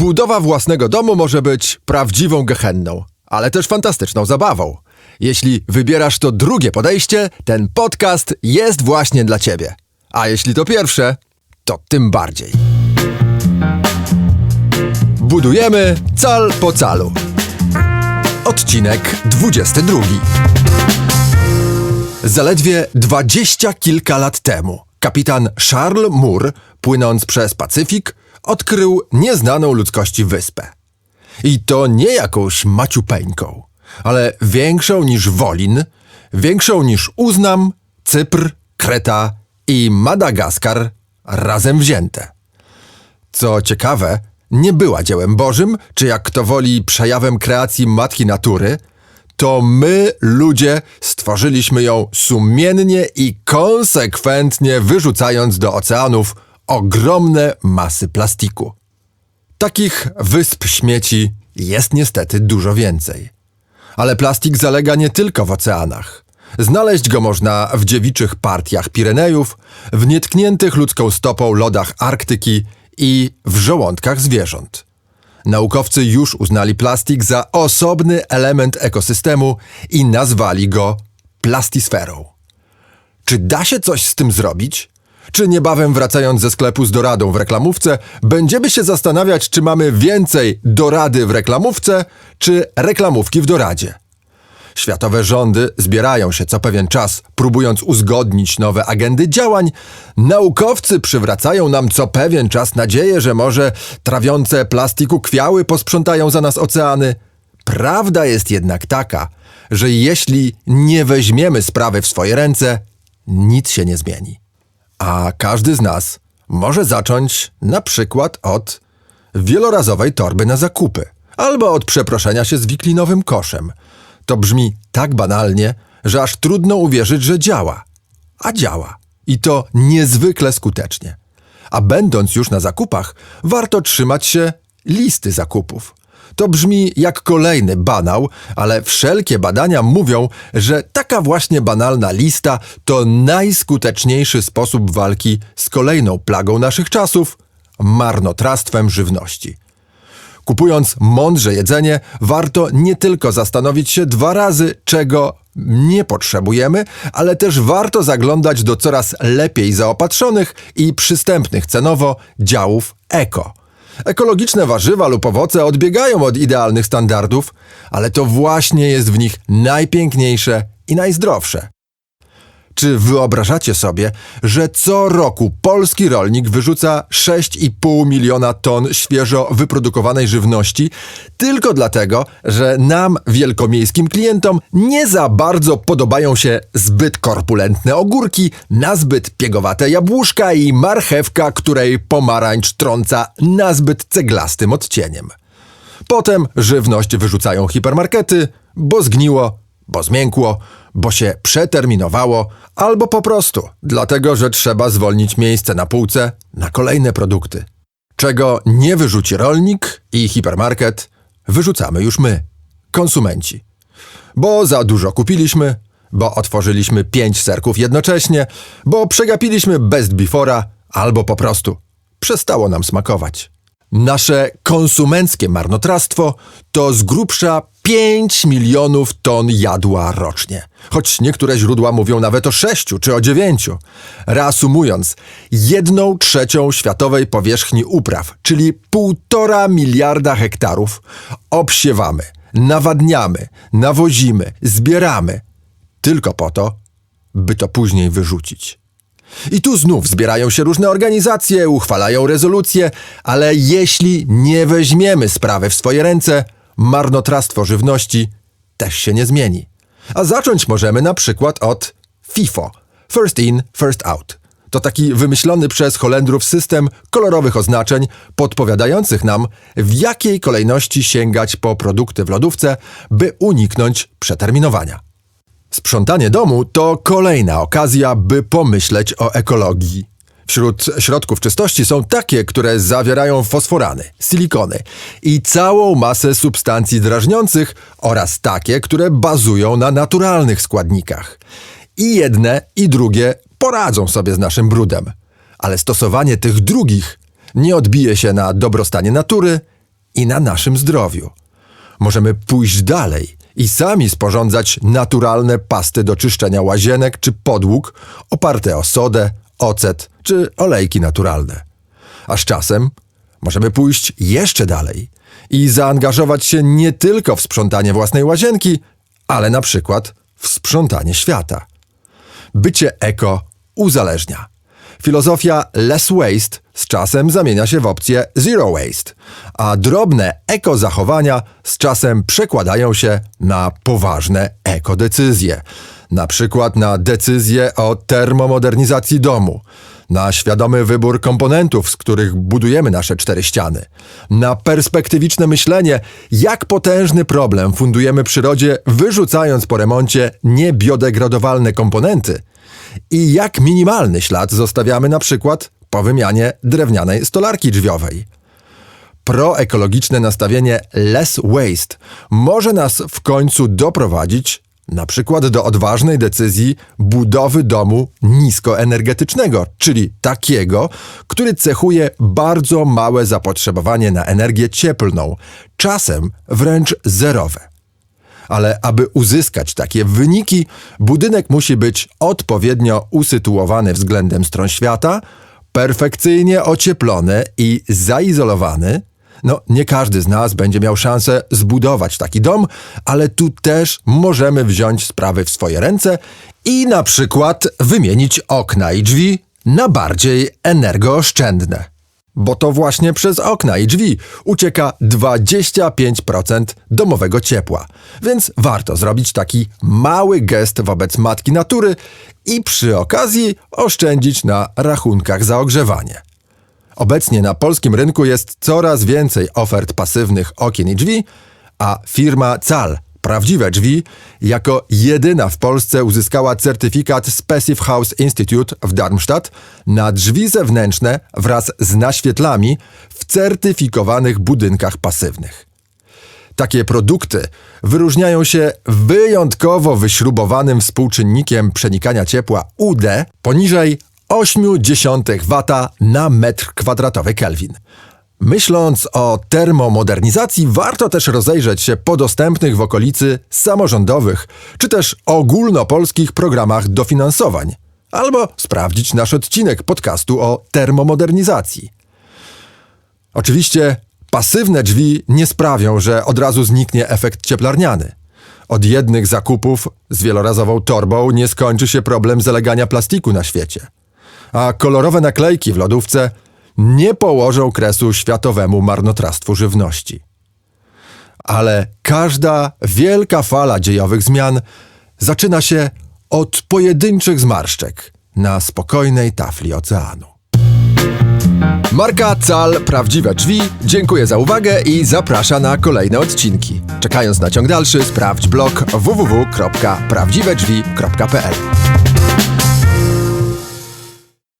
Budowa własnego domu może być prawdziwą gehenną, ale też fantastyczną zabawą. Jeśli wybierasz to drugie podejście, ten podcast jest właśnie dla ciebie. A jeśli to pierwsze, to tym bardziej. Budujemy cal po calu. Odcinek 22. Zaledwie dwadzieścia kilka lat temu kapitan Charles Moore, płynąc przez Pacyfik, odkrył nieznaną ludzkości wyspę. I to nie jakąś maciupeńką, ale większą niż Wolin, większą niż Uznam, Cypr, Kreta i Madagaskar razem wzięte. Co ciekawe, nie była dziełem Bożym, czy jak kto woli przejawem kreacji Matki Natury, to my, ludzie, stworzyliśmy ją sumiennie i konsekwentnie wyrzucając do oceanów ogromne masy plastiku. Takich wysp śmieci jest niestety dużo więcej. Ale plastik zalega nie tylko w oceanach. Znaleźć go można w dziewiczych partiach Pirenejów, w nietkniętych ludzką stopą lodach Arktyki i w żołądkach zwierząt. Naukowcy już uznali plastik za osobny element ekosystemu i nazwali go plastisferą. Czy da się coś z tym zrobić? Czy niebawem wracając ze sklepu z doradą w reklamówce, będziemy się zastanawiać, czy mamy więcej dorady w reklamówce, czy reklamówki w doradzie? Światowe rządy zbierają się co pewien czas, próbując uzgodnić nowe agendy działań. Naukowcy przywracają nam co pewien czas nadzieję, że może trawiące plastiku kwiały posprzątają za nas oceany. Prawda jest jednak taka, że jeśli nie weźmiemy sprawy w swoje ręce, nic się nie zmieni. A każdy z nas może zacząć na przykład od wielorazowej torby na zakupy albo od przeproszenia się z wiklinowym koszem. To brzmi tak banalnie, że aż trudno uwierzyć, że działa. A działa. I to niezwykle skutecznie. A będąc już na zakupach, warto trzymać się listy zakupów. To brzmi jak kolejny banał, ale wszelkie badania mówią, że taka właśnie banalna lista to najskuteczniejszy sposób walki z kolejną plagą naszych czasów marnotrawstwem żywności. Kupując mądrze jedzenie, warto nie tylko zastanowić się dwa razy, czego nie potrzebujemy, ale też warto zaglądać do coraz lepiej zaopatrzonych i przystępnych cenowo działów eko. Ekologiczne warzywa lub owoce odbiegają od idealnych standardów, ale to właśnie jest w nich najpiękniejsze i najzdrowsze. Czy wyobrażacie sobie, że co roku polski rolnik wyrzuca 6,5 miliona ton świeżo wyprodukowanej żywności tylko dlatego, że nam, wielkomiejskim klientom, nie za bardzo podobają się zbyt korpulentne ogórki, nazbyt piegowate jabłuszka i marchewka, której pomarańcz trąca nazbyt ceglastym odcieniem. Potem żywność wyrzucają hipermarkety, bo zgniło, bo zmiękło, bo się przeterminowało, albo po prostu dlatego, że trzeba zwolnić miejsce na półce na kolejne produkty. Czego nie wyrzuci rolnik i hipermarket, wyrzucamy już my, konsumenci. Bo za dużo kupiliśmy, bo otworzyliśmy pięć serków jednocześnie, bo przegapiliśmy best before'a, albo po prostu przestało nam smakować. Nasze konsumenckie marnotrawstwo to z grubsza 5 milionów ton jadła rocznie. Choć niektóre źródła mówią nawet o 6 czy o 9. Reasumując, jedną trzecią światowej powierzchni upraw, czyli półtora miliarda hektarów, obsiewamy, nawadniamy, nawozimy, zbieramy. Tylko po to, by to później wyrzucić. I tu znów zbierają się różne organizacje, uchwalają rezolucje, ale jeśli nie weźmiemy sprawy w swoje ręce, marnotrawstwo żywności też się nie zmieni. A zacząć możemy na przykład od FIFO First In, First Out. To taki wymyślony przez Holendrów system kolorowych oznaczeń podpowiadających nam, w jakiej kolejności sięgać po produkty w lodówce, by uniknąć przeterminowania. Sprzątanie domu to kolejna okazja, by pomyśleć o ekologii. Wśród środków czystości są takie, które zawierają fosforany, silikony i całą masę substancji drażniących oraz takie, które bazują na naturalnych składnikach. I jedne, i drugie poradzą sobie z naszym brudem. Ale stosowanie tych drugich nie odbije się na dobrostanie natury i na naszym zdrowiu. Możemy pójść dalej i sami sporządzać naturalne pasty do czyszczenia łazienek czy podłóg oparte o sodę, ocet czy olejki naturalne. A z czasem możemy pójść jeszcze dalej i zaangażować się nie tylko w sprzątanie własnej łazienki, ale na przykład w sprzątanie świata. Bycie eko uzależnia. Filozofia less waste z czasem zamienia się w opcję zero waste, a drobne eko-zachowania z czasem przekładają się na poważne eko-decyzje. Na przykład na decyzję o termomodernizacji domu, na świadomy wybór komponentów, z których budujemy nasze cztery ściany, na perspektywiczne myślenie, jak potężny problem fundujemy przyrodzie, wyrzucając po remoncie niebiodegradowalne komponenty i jak minimalny ślad zostawiamy na przykład po wymianie drewnianej stolarki drzwiowej. Proekologiczne nastawienie less waste może nas w końcu doprowadzić na przykład do odważnej decyzji budowy domu niskoenergetycznego, czyli takiego, który cechuje bardzo małe zapotrzebowanie na energię cieplną, czasem wręcz zerowe. Ale aby uzyskać takie wyniki, budynek musi być odpowiednio usytuowany względem stron świata, perfekcyjnie ocieplony i zaizolowany. No, nie każdy z nas będzie miał szansę zbudować taki dom, ale tu też możemy wziąć sprawy w swoje ręce i na przykład wymienić okna i drzwi na bardziej energooszczędne. Bo to właśnie przez okna i drzwi ucieka 25% domowego ciepła. Więc warto zrobić taki mały gest wobec matki natury i przy okazji oszczędzić na rachunkach za ogrzewanie. Obecnie na polskim rynku jest coraz więcej ofert pasywnych okien i drzwi, a firma Cal Prawdziwe Drzwi jako jedyna w Polsce uzyskała certyfikat Specif House Institute w Darmstadt na drzwi zewnętrzne wraz z naświetlami w certyfikowanych budynkach pasywnych. Takie produkty wyróżniają się wyjątkowo wyśrubowanym współczynnikiem przenikania ciepła UD poniżej 0,8 W na metr kwadratowy Kelvin. Myśląc o termomodernizacji, warto też rozejrzeć się po dostępnych w okolicy samorządowych czy też ogólnopolskich programach dofinansowań, albo sprawdzić nasz odcinek podcastu o termomodernizacji. Oczywiście pasywne drzwi nie sprawią, że od razu zniknie efekt cieplarniany. Od jednych zakupów z wielorazową torbą nie skończy się problem zalegania plastiku na świecie. A kolorowe naklejki w lodówce nie położą kresu światowemu marnotrawstwu żywności. Ale każda wielka fala dziejowych zmian zaczyna się od pojedynczych zmarszczek na spokojnej tafli oceanu. Marka Cal Prawdziwe Drzwi dziękuję za uwagę i zaprasza na kolejne odcinki. Czekając na ciąg dalszy, sprawdź blog www.prawdziwedrzwi.pl.